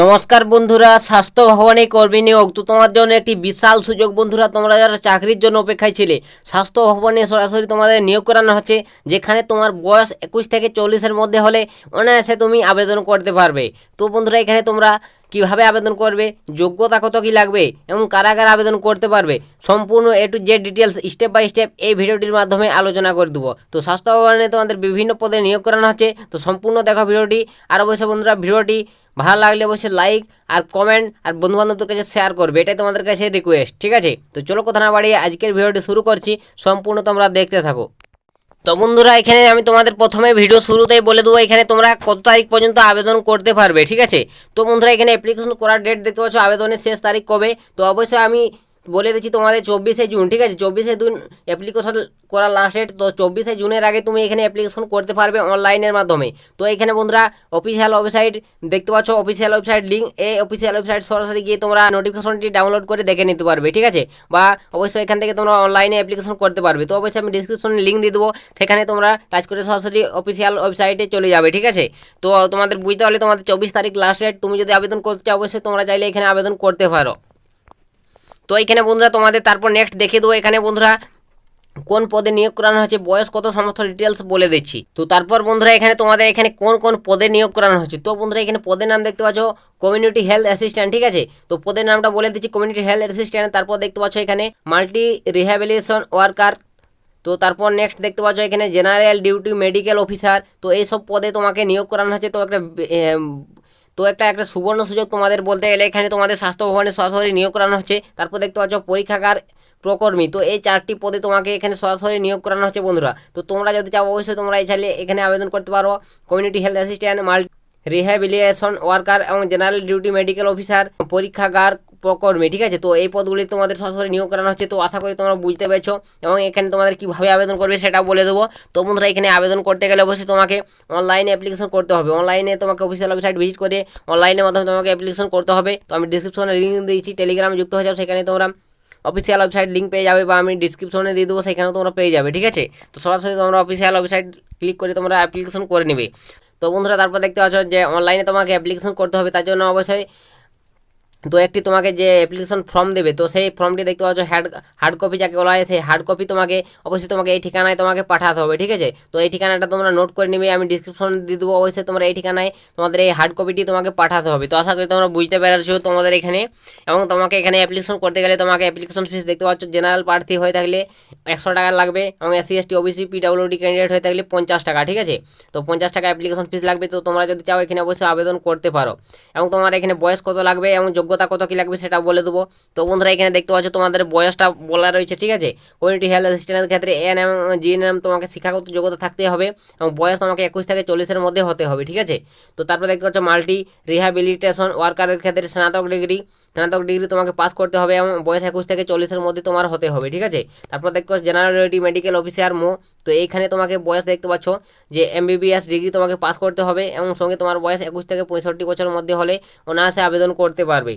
নমস্কার বন্ধুরা, স্বাস্থ্য ভবনে কর্মী নিয়োগ। তো তোমার জন্য একটি বিশাল সুযোগ বন্ধুরা, তোমরা যারা চাকরির জন্য অপেক্ষায় ছিলে, স্বাস্থ্য ভবনে সরাসরি তোমাদের নিয়োগ করানো হচ্ছে, যেখানে তোমার বয়স একুশ থেকে চল্লিশের মধ্যে হলে অনায়াসে তুমি আবেদন করতে পারবে। তো বন্ধুরা, এখানে তোমরা কীভাবে আবেদন করবে, যোগ্যতা কত কি লাগবে, এবং কারা কারা আবেদন করতে পারবে, সম্পূর্ণ A to Z details step by step এই ভিডিওটির মাধ্যমে আলোচনা করে দেবো। তো স্বাস্থ্য ভবনে তোমাদের বিভিন্ন পদে নিয়োগ করানো হচ্ছে, তো সম্পূর্ণ দেখো ভিডিওটি, আর অবশ্যই বন্ধুরা, ভিডিওটি ভালো লাগলে অবশ্যই লাইক আর কমেন্ট আর বন্ধু বান্ধবদের কাছে শেয়ার করবে। এটাই তোমাদের কাছে রিকোয়েস্ট ঠিক আছে? তো চলো কথা না বাড়িয়ে আজকের ভিডিওটি শুরু করছি। সম্পূর্ণ তোমরা দেখতে থাকো। তো বন্ধুরা, এখানে আমি তোমাদের প্রথমে ভিডিও শুরুতেই বলে দেবো, এখানে তোমরা কত তারিখ পর্যন্ত আবেদন করতে পারবে, ঠিক আছে? তো বন্ধুরা, এখানে অ্যাপ্লিকেশন করার ডেট দেখতে পাচ্ছ, আবেদনের শেষ তারিখ কবে? তো অবশ্যই আমি বলে দিচ্ছি তোমাদের চব্বিশে জুন, ঠিক আছে? চব্বিশে জুন অ্যাপ্লিকেশন করার লাস্ট ডেট তো চব্বিশে জুনের আগে তুমি এখানে অ্যাপ্লিকেশন করতে পারবে অনলাইনের মাধ্যমে। তো এখানে বন্ধুরা অফিসিয়াল ওয়েবসাইট দেখতে পাচ্ছ অফিসিয়াল ওয়েবসাইট লিঙ্ক এই অফিসিয়াল ওয়েবসাইট সরাসরি গিয়ে তোমরা নোটিফিকেশনটি ডাউনলোড করে দেখে নিতে পারবে, ঠিক আছে? বা অবশ্যই এখান থেকে তোমরা অনলাইনে অ্যাপ্লিকেশন করতে পারবে। তো অবশ্যই আমি ডিসক্রিপশনে লিঙ্ক দিয়ে দেবো, সেখানে তোমরা টাচ করে সরাসরি অফিসিয়াল ওয়েবসাইটে চলে যাবে, ঠিক আছে? তো তোমাদের বুঝতে হলে তোমাদের চব্বিশ তারিখ লাস্ট ডেট তুমি যদি আবেদন করতে চাও, অবশ্যই তোমরা চাইলে এখানে আবেদন করতে পারো। তো এখানে বন্ধুরা তোমাদের তারপর নেক্সট দেখে দেবো এখানে বন্ধুরা কোন পদে নিয়োগ করানো হচ্ছে বয়স কত, সমস্ত ডিটেলস বলে দিচ্ছি। তো তারপর বন্ধুরা এখানে তোমাদের এখানে কোন কোন পদে নিয়োগ করানো হচ্ছে তো বন্ধুরা এখানে পদের নাম দেখতে পাচ্ছ কমিউনিটি হেলথ অ্যাসিস্ট্যান্ট ঠিক আছে? তো পদের নামটা বলে দিচ্ছি কমিউনিটি হেলথ অ্যাসিস্ট্যান্ট তারপর দেখতে পাচ্ছ এখানে মাল্টি রিহ্যাবিলিটেশন ওয়ার্কার তো তারপর নেক্সট দেখতে পাচ্ছ এখানে জেনারেল ডিউটি মেডিকেল অফিসার তো এইসব পদে তোমাকে নিয়োগ করানো হচ্ছে তো একটা তো একটা একটা সুবর্ণ সুযোগ তোমাদের বলতে গেলে এখানে তোমাদের স্বাস্থ্য ভবনে সরাসরি নিয়োগ করানো হচ্ছে। তারপর দেখতে পাচ্ছ পরীক্ষাগার প্রকর্মী। তো এই চারটি পদে তোমাকে এখানে সরাসরি নিয়োগ করানো হচ্ছে বন্ধুরা। তো তোমরা যদি চাও অবশ্যই তোমরা এই চাইলে এখানে আবেদন করতে পারো। Community health assistant multi rehabilitation worker এবং জেনারেল ডিউটি মেডিকেল অফিসার পরীক্ষাগার প্রকর্মী ঠিক আছে? তো এই পদগুলি তোমাদের সরাসরি নিয়োগ করানো হচ্ছে। তো আশা করি তোমরা বুঝতে পেরেছ এবং এখানে তোমাদের কীভাবে আবেদন করবে সেটাও বলে দেবো। তো বন্ধুরা, এখানে আবেদন করতে গেলে অবশ্যই তোমাকে অনলাইনে অ্যাপ্লিকেশন করতে হবে। অনলাইনে তোমাকে অফিসিয়াল ওয়েবসাইট ভিজিট করে অনলাইনের মাধ্যমে তোমাকে অ্যাপ্লিকেশন করতে হবে। তো আমি ডিসক্রিপশনে লিঙ্ক দিয়েছি টেলিগ্রামে যুক্ত হয়ে যাও, সেখানে তোমরা অফিসিয়াল ওয়েবসাইট লিঙ্ক পেয়ে যাবে বা আমি ডিসক্রিপশনে দিয়ে দেবো, সেখানেও তোমরা পেয়ে যাবে, ঠিক আছে? তো সরাসরি তোমরা অফিসিয়াল ওয়েবসাইট ক্লিক করে তোমরা অ্যাপ্লিকেশন করে নেবে। তো বন্ধুরা তারপর দেখতে পাচ্ছ যে অনলাইনে তোমাকে অ্যাপ্লিকেশন করতে হবে তার জন্য অবশ্যই তো একটি তোমাকে যে অ্যাপ্লিকেশন ফর্ম দেবে, তো সেই ফর্মটি দেখতে পাচ্ছ হার্ড হার্ড কপি যাকে বলা হয়, সেই হার্ড কপি তোমাকে অবশ্যই তোমাকে এই ঠিকানায় তোমাকে পাঠাতে হবে, ঠিক আছে? তো এই ঠিকানাটা তোমরা নোট করে নিবে, আমি ডিসক্রিপশন দিয়ে দেবো, অবশ্যই তোমরা এই ঠিকানায় তোমাদের এই হার্ড কপিটি তোমাকে পাঠাতে হবে। তো আশা করি তোমরা বুঝতে পেরেছ তোমাদের এখানে, এবং তোমাকে এখানে অ্যাপ্লিকেশন করতে গেলে তোমাকে অ্যাপ্লিকেশন ফিস দেখতে পাচ্ছ জেনারেল প্রার্থী হয়ে থাকলে একশো টাকা লাগবে, এবং SC ST OBC PWD candidate হয়ে থাকলে পঞ্চাশ টাকা, ঠিক আছে? তো পঞ্চাশ টাকা অ্যাপ্লিকেশন ফিস লাগবে, তো তোমরা যদি চাও এখানে অবশ্যই আবেদন করতে পারো। এবং তোমার এখানে বয়স কত লাগবে, এবং যোগ্যতা কত কী লাগবে সেটা বলে দেবো। তো বন্ধুরা, এখানে দেখতে পাচ্ছ তোমাদের বয়সটা বলা রয়েছে, ঠিক আছে? কমিউনিটি হেলথ অ্যাসিস্ট্যান্টের ক্ষেত্রে N M G N M তোমাকে শিক্ষাগত যোগ্যতা থাকতে হবে এবং বয়স তোমাকে একুশ থেকে চল্লিশের মধ্যে হতে হবে, ঠিক আছে? তো তারপর দেখতে পাচ্ছ মাল্টি রিহ্যাবিলিটেশন ওয়ার্কারের ক্ষেত্রে স্নাতক ডিগ্রি স্নাতক ডিগ্রি তোমাকে পাস করতে হবে? এবং বয়স একুশ থেকে চল্লিশের মধ্যে তোমার হতে হবে, ঠিক আছে? তারপর দেখতে পাচ্ছ জেনারেল মেডিকেল অফিসার মো। তো এইখানে তোমাকে বয়স দেখতে পাচ্ছ যে এমবিবিএস ডিগ্রি তোমাকে পাস করতে হবে এবং সঙ্গে তোমার বয়স একুশ থেকে পঁয়ষট্টি বছরের মধ্যে হলে অনায়াসে আবেদন করতে পারবে।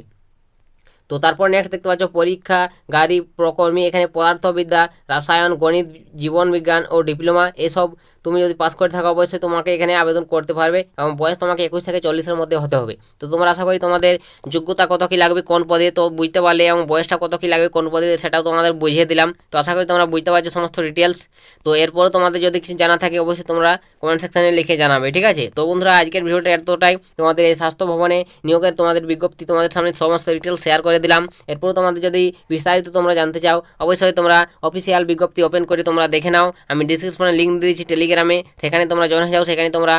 তো তারপর নেক্সট দেখতে পাচ্ছ, পরীক্ষা, গাড়ি, প্রকর্মী, এখানে পদার্থবিদ্যা, রাসায়ন, গণিত, জীবন বিজ্ঞান ও ডিপ্লোমা, এসব তুমি যদি পাস করে থাকা, অবশ্যই তোমাকে এখানে আবেদন করতে পারবে এবং বয়স তোমাকে একুশ থেকে চল্লিশের মধ্যে হতে হবে। তো তোমার আশা করি তোমাদের যোগ্যতা কত কী লাগবে, কোন পদে তো বুঝতে পারলে এবং বয়সটা কত কী লাগবে, কোন পদে, সেটাও তোমাদের বুঝিয়ে দিলাম। তো আশা করি তোমরা বুঝতে পারছ সমস্ত ডিটেলস তো এরপরও তোমাদের যদি কিছু জানা থাকে, অবশ্যই তোমরা কমেন্ট সেকশানে লিখে জানাবে, ঠিক আছে? তো বন্ধুরা, আজকের ভিডিওটা এতটাই। তোমাদের এই স্বাস্থ্য ভবনে নিয়োগের তোমাদের বিজ্ঞপ্তি তোমাদের সামনে সমস্ত ডিটেল শেয়ার করে দিলাম। এরপরও তোমাদের যদি বিস্তারিত তোমরা জানতে চাও, অবশ্যই তোমরা অফিসিয়াল বিজ্ঞপ্তি ওপেন করে তোমরা দেখে নাও। আমি ডিসক্রিপশনে লিঙ্ক দিয়েছি টেলিগ্রামে সেখানে তোমরা জয়েন হয়ে যাও, সেখানে তোমরা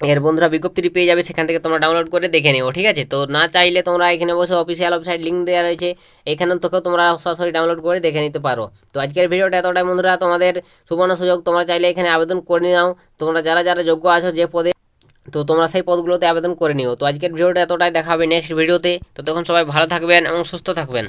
এর বন্ধুরা বিজ্ঞপ্তিটি পেয়ে যাবে, সেখান থেকে তোমরা ডাউনলোড করে দেখে নিও, ঠিক আছে? তো না চাইলে তোমরা এখানে বসে অফিসিয়াল ওয়েবসাইট লিঙ্ক দেওয়া রয়েছে, এখানে থেকেও তোমরা সরাসরি ডাউনলোড করে দেখে নিতে পারো। তো আজকের ভিডিওটা এতটাই বন্ধুরা, তোমাদের সুবর্ণ সুযোগ, তোমরা চাইলে এখানে আবেদন করে নাও, তোমরা যারা যারা যোগ্য আছো যে পদে, তো তোমরা সেই পদগুলোতে আবেদন করে নিও। তো আজকের ভিডিওটা এতটাই, দেখাবে নেক্সট ভিডিওতে তো তখন সবাই ভালো থাকবেন এবং সুস্থ থাকবেন।